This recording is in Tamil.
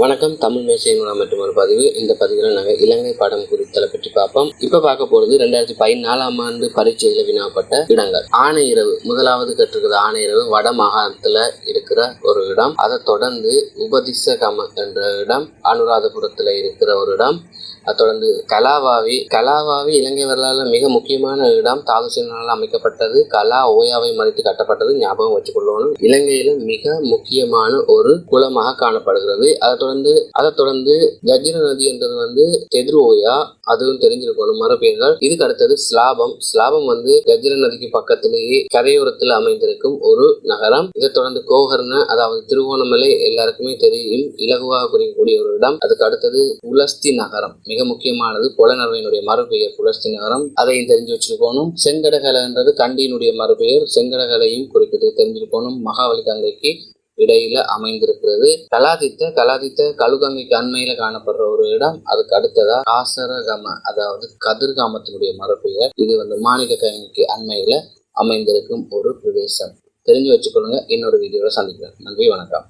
வணக்கம். தமிழ் மேசையின் மற்றும் ஒரு பதிவு. இந்த பதிவில் நாங்கள் இலங்கை பாடம் குறித்தலை பற்றி பார்ப்போம். இப்போ பார்க்க போகிறது ரெண்டாயிரத்தி பதினாலாம் ஆண்டு பரீட்சையில் வினாப்பட்ட இடங்கள். ஆணையிரவு முதலாவது கற்றுக்கிறது ஆணையிரவு வட மாகாணத்தில் இருக்கிற ஒரு இடம். அதை தொடர்ந்து உபதிசகம என்ற இடம். அனுராதபுரத்தில் இருக்கிற ஒரு இடம். தொடர்ந்து கலாவாவி கலாவாவி இலங்கை வரலாறு மிக முக்கியமான இடம் தாகுசீனால் அமைக்கப்பட்டது. கலா ஓயாவை மறைத்து கட்டப்பட்டது ஞாபகம் வச்சுக்கொள்ளணும். இலங்கையில மிக முக்கியமான ஒரு குளமாக காணப்படுகிறது. அதை தொடர்ந்து அதை தொடர்ந்து கஜிர நதி என்றது வந்து தெதிர் ஓயா அதுவும் தெரிஞ்சிருக்கணும். மறுபெயர்கள் இதுக்கு அடுத்தது ஸ்லாபம். ஸ்லாபம் வந்து கஜிர நதிக்கு பக்கத்திலேயே கரையோரத்தில் அமைந்திருக்கும் ஒரு நகரம். இதை தொடர்ந்து கோகர்ண அதாவது திருவோணமலை எல்லாருக்குமே தெரியும். இலகுவாக குறிக்கக்கூடிய ஒரு இடம். அதுக்கு அடுத்தது உலஸ்தி நகரம். மிக மிக முக்கியமானது புலனர்வையினுடைய மறுபெயர் புலஸ்தி நகரம். அதையும் தெரிஞ்சு வச்சிருக்கணும். செங்கடகலைன்றது கண்டியினுடைய மறுபெயர். செங்கடகலையும் குறிப்பது தெரிஞ்சிருக்கணும். மகாவலி கங்கைக்கு இடையில அமைந்திருக்கிறது. கலாதித்த கலாதித்த கழுகங்கைக்கு அண்மையில காணப்படுற ஒரு இடம். அதுக்கு அடுத்ததா காசரகம அதாவது கதிர்காமத்தினுடைய மறுபெயர். இது வந்து மாணிக்க கங்கைக்கு அண்மையில அமைந்திருக்கும் ஒரு பிரதேசம். தெரிஞ்சு வச்சுக்கொள்ளுங்க. இன்னொரு வீடியோவில் சந்திக்கிறேன் நன்றி வணக்கம்.